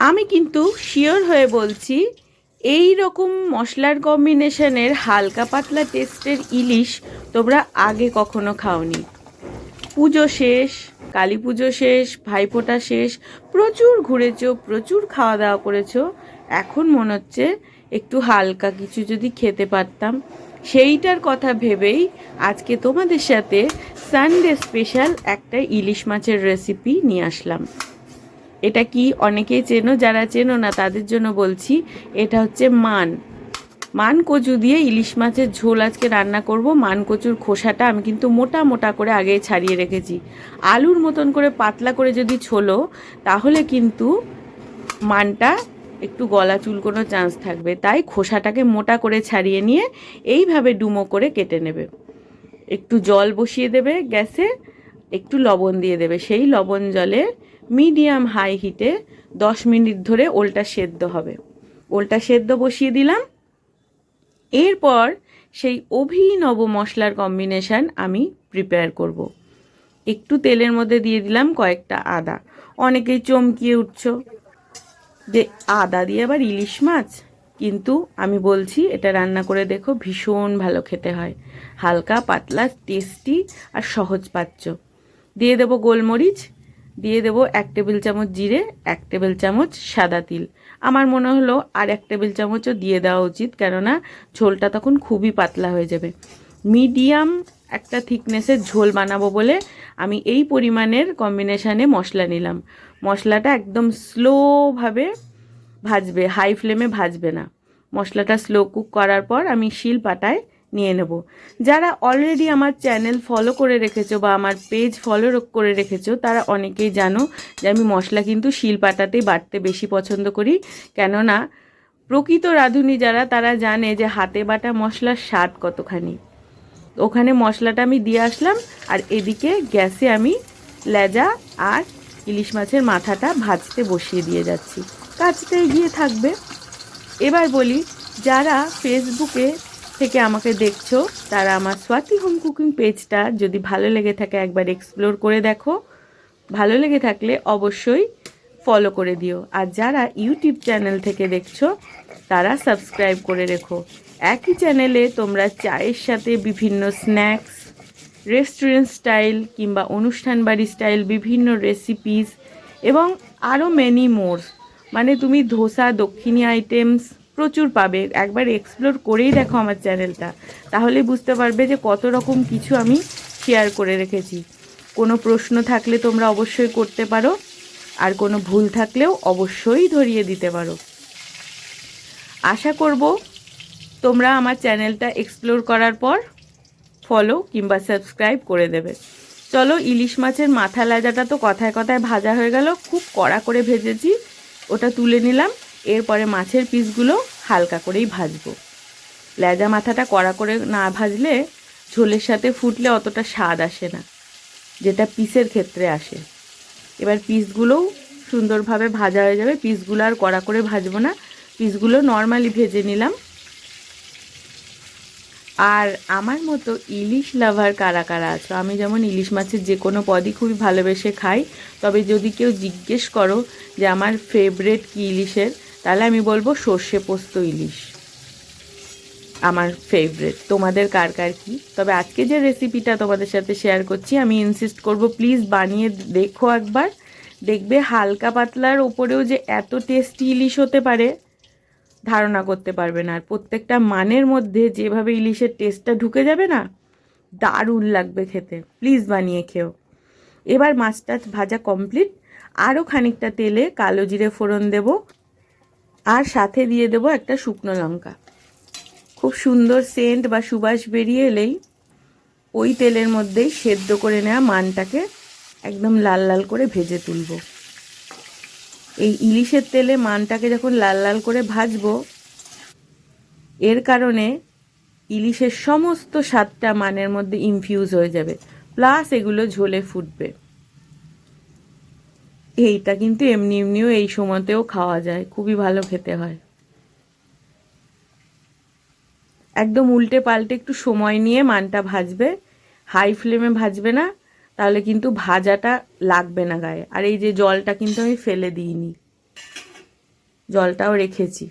আমি কিন্তু শিওর হয়ে বলছি এই রকম মশলার কম্বিনেশনের হালকা পাতলা টেস্টের ইলিশ তোমরা আগে কখনো খাওনি। পুজো শেষ, কালী পুজো শেষ, ভাইফোঁটা শেষ, প্রচুর ঘুরেছো, প্রচুর খাওয়া দাওয়া করেছ, এখন মনে হচ্ছে একটু হালকা কিছু যদি খেতে পারতাম। সেইটার কথা ভেবেই আজকে তোমাদের সাথে সানডে স্পেশাল একটা ইলিশ মাছের রেসিপি নিয়ে আসলাম। এটা কি অনেকেই চেনো, যারা চেনো না, তাদের জন্য বলছি, এটা হচ্ছে মান। মান কচু দিয়ে ইলিশ মাছের ঝোল আজকে রান্না করব। মান কচুর খোসাটা আমি কিন্তু মোটা মোটা করে আগে ছাড়িয়ে রেখেছি। আলুর মতন করে পাতলা করে যদি ছোলো, তাহলে কিন্তু মানটা একটু গলা চুলকোনোর চান্স থাকবে। তাই খোসাটাকে মোটা করে ছাড়িয়ে নিয়ে এইভাবে ডুমো করে কেটে নেবে। একটু জল বসিয়ে দেবে গ্যাসে, একটু লবণ দিয়ে দেবে। সেই লবণ জলে মিডিয়াম হাই হিটে দশ মিনিট ধরে ওলটা সেদ্ধ হবে। ওলটা সেদ্ধ বসিয়ে দিলাম। এরপর সেই অভিনব মশলার কম্বিনেশান আমি প্রিপেয়ার করব। একটু তেলের মধ্যে দিয়ে দিলাম কয়েকটা আদা। অনেকেই চমকিয়ে উঠছ যে আদা দিয়ে আবার ইলিশ মাছ? কিন্তু আমি বলছি, এটা রান্না করে দেখো, ভীষণ ভালো খেতে হয়। হালকা, পাতলা, টেস্টি আর সহজ পাচ্ছ। দিয়ে দেবো গোলমরিচ দিয়ে দেবো এক টেবিল চামচ জিরে, এক টেবিল চামচ সাদা তিল। আমার মনে হলো আর এক টেবিল চামচও দিয়ে দেওয়া উচিত, কেননা ঝোলটা তখন খুবই পাতলা হয়ে যাবে। মিডিয়াম একটা থিকনেসের ঝোল বানাবো বলে আমি এই পরিমাণের কম্বিনেশানে মশলা নিলাম। মশলাটা একদম স্লোভাবে ভাজবে, হাই ফ্লেমে ভাজবে না। মশলাটা স্লো কুক করার পর আমি শিল পাটায় নিয়ে নেব। যারা অলরেডি আমার চ্যানেল ফলো করে রেখেছো বা আমার পেজ ফলো করে রেখেছো, তারা অনেকেই জানো যে আমি মশলা কিন্তু শিল পাটাতেই বাটতে বেশি পছন্দ করি। কেননা প্রকৃত রাঁধুনি যারা, তারা জানে যে হাতে বাটা মশলার স্বাদ কতখানি। ওখানে মশলাটা আমি দিয়ে আসলাম আর এদিকে গ্যাসে আমি লেজা আর ইলিশ মাছের মাথাটা ভাজতে বসিয়ে দিয়ে যাচ্ছি। কাজটা এগিয়ে থাকবে। এবার বলি, যারা ফেসবুকে থেকে আমাকে দেখছ, তারা আমার স্বাতি হোম কুকিং পেজটা যদি ভালো লেগে থাকে একবার এক্সপ্লোর করে দেখো। ভালো লেগে থাকলে অবশ্যই ফলো করে দিও। আর যারা ইউটিউব চ্যানেল থেকে দেখছ, তারা সাবস্ক্রাইব করে রেখো। একই চ্যানেলে তোমরা চায়ের সাথে বিভিন্ন স্ন্যাক্স রেস্টুরেন্ট স্টাইল কিংবা অনুষ্ঠান বাড়ি স্টাইল বিভিন্ন রেসিপিস এবং আরও মেনি মোর মানে তুমি ধোসা, দক্ষিণী আইটেমস প্রচুর পাবে। একবার এক্সপ্লোর করেই দেখো আমার চ্যানেলটা তাহলে বুঝতে পারবে যে কত রকম কিছু আমি শেয়ার করে রেখেছি। কোনো প্রশ্ন থাকলে তোমরা অবশ্যই করতে পারো, আর কোনো ভুল থাকলেও অবশ্যই ধরিয়ে দিতে পারো। আশা করব তোমরা আমার চ্যানেলটা এক্সপ্লোর করার পর ফলো কিংবা সাবস্ক্রাইব করে দেবে। চলো ইলিশ মাছের মাথা লাজাটা তো কথায় কথায় ভাজা হয়ে গেল, খুব কড়া করে ভেজেছি, ওটা তুলে নিলাম। এরপরে মাছের পিসগুলো হালকা করেই ভাজবো। লেজা মাথাটা কড়া করে না ভাজলে ঝোলের সাথে ফুটলে অতটা স্বাদ আসে না, যেটা পিসের ক্ষেত্রে আসে। এবার পিসগুলোও সুন্দরভাবে ভাজা হয়ে যাবে। পিসগুলো আর কড়া করে ভাজবো না। পিসগুলো নর্মালি ভেজে নিলাম। আর আমার মতো ইলিশ লাভার কারা কারা আছো? আমি যেমন ইলিশ মাছের যে কোনো পদই খুবই ভালোবেসে খাই, তবে যদি কেউ জিজ্ঞেস করো যে আমার ফেভারেট কী ইলিশের তাহলে আমি বলব সর্ষে পোস্ত ইলিশ। আমার ফেভারেট তোমাদের কার কার কী? তবে আজকে যে রেসিপিটা তোমাদের সাথে শেয়ার করছি, আমি ইনসিস্ট করব প্লিজ বানিয়ে দেখো একবার। দেখবে হালকা পাতলার ওপরেও যে এত টেস্টি ইলিশ হতে পারে, ধারণা করতে পারবে না। আর প্রত্যেকটা মানের মধ্যে যেভাবে ইলিশের টেস্টটা ঢুকে যাবে না, দারুণ লাগবে খেতে। প্লিজ বানিয়ে খেও। এবার মাছটা ভাজা কমপ্লিট আরও খানিকটা তেলে কালো জিরে ফোড়ন দেব। আর সাথে দিয়ে দেব একটা শুকনো লঙ্কা। খুব সুন্দর সেন্ট বা সুবাস বেরিয়ে এলেই ওই তেলের মধ্যেই সেদ্ধ করে নেওয়া মানটাকে একদম লাল লাল করে ভেজে তুলব। এই ইলিশের তেলে মানটাকে যখন লাল লাল করে ভাজবো, এর কারণে ইলিশের সমস্ত স্বাদটা মানের মধ্যে ইনফিউজ হয়ে যাবে। প্লাস এগুলো ঝোলে ফুটবে। এইটা কিন্তু এমনি এমনিও এই সময়তেও খাওয়া যায়। খুবই ভালো খেতে হয়। একদম উল্টে পাল্টে একটু সময় নিয়ে মানটা ভাজবে। হাই ফ্লেমে ভাজবে না, তাহলে কিন্তু ভাজাটা লাগবে না গায়ে। আর এই যে জলটা কিন্তু আমি ফেলে দিইনি। জলটাও রেখেছি।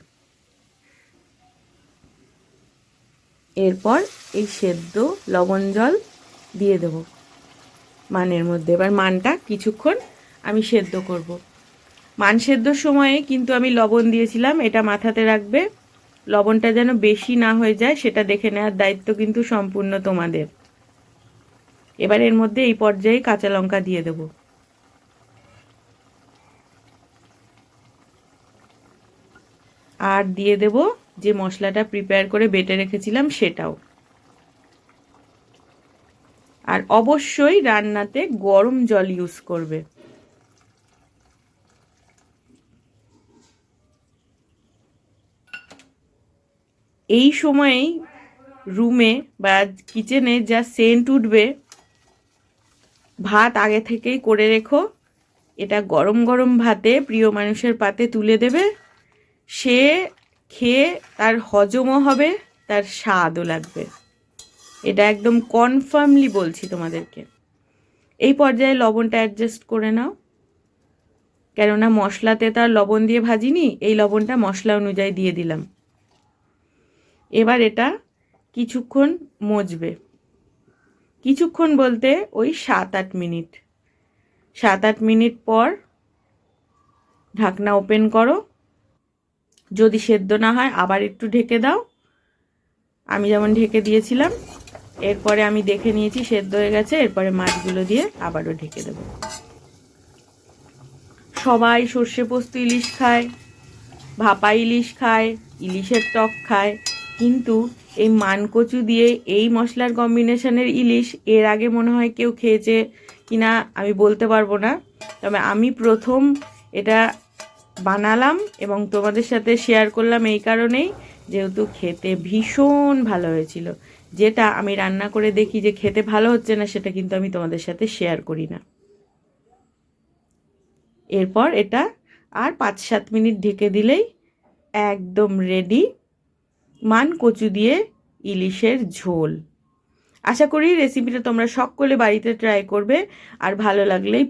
এরপর এই সেদ্ধ লবণ জল দিয়ে দেব। মানের মধ্যে। এবার মানটা কিছুক্ষণ আমি সেদ্ধ করব। মান সেদ্ধর সময়ে কিন্তু আমি লবণ দিয়েছিলাম, এটা মাথাতে রাখবে। লবণটা যেন বেশি না হয়ে যায়, সেটা দেখে নেওয়ার দায়িত্ব কিন্তু সম্পূর্ণ তোমাদের। এবার এর মধ্যে এই পর্যায়ে কাঁচা লঙ্কা দিয়ে দেব। আর দিয়ে দেব যে মশলাটা প্রিপেয়ার করে বেটে রেখেছিলাম সেটাও। আর অবশ্যই রান্নাতে গরম জল ইউজ করবে। এই সময়েই রুমে বা কিচেনে যা সেন্ট উঠবে, ভাত আগে থেকেই করে রেখো। এটা গরম গরম ভাতে প্রিয় মানুষের পাতে তুলে দেবে। সে খেয়ে তার হজমও হবে, তার স্বাদও লাগবে। এটা একদম কনফার্মলি বলছি তোমাদেরকে। এই পর্যায়ে লবণটা অ্যাডজাস্ট করে নাও। কেননা মশলাতে তার লবণ দিয়ে ভাজিনি, এই লবণটা মশলা অনুযায়ী দিয়ে দিলাম। এবার এটা কিছুক্ষণ মজবে। কিছুক্ষণ বলতে ওই সাত আট মিনিট। সাত আট মিনিট পর ঢাকনা ওপেন করো। যদি সেদ্ধ না হয়, আবার একটু ঢেকে দাও। আমি যেমন ঢেকে দিয়েছিলাম, এরপরে আমি দেখে নিয়েছি সেদ্ধ হয়ে গেছে, এরপরে মাছগুলো দিয়ে আবারও ঢেকে দেবো। সবাই সর্ষে পোস্ত ইলিশ খায়, ভাপা ইলিশ খায়, ইলিশের টক খায়। কিন্তু এই মানকচু দিয়ে এই মশলার কম্বিনেশনের ইলিশ, এর আগে মনে হয় কেউ খেয়েছে কিনা আমি বলতে পারব না। তবে আমি প্রথম এটা বানালাম এবং তোমাদের সাথে শেয়ার করলাম এই কারণেই যেহেতু খেতে ভীষণ ভালো হয়েছিল। যেটা আমি রান্না করে দেখি যে খেতে ভালো হচ্ছে না, সেটা কিন্তু আমি তোমাদের সাথে শেয়ার করি না। এরপর এটা আর পাঁচ সাত মিনিট ঢেকে দিলেই একদম রেডি মান কচু দিয়ে ইলিশের ঝোল। আশা করি রেসিপিটা তোমরা সকলে বাড়িতে ট্রাই করবে। আর ভালো লাগলেই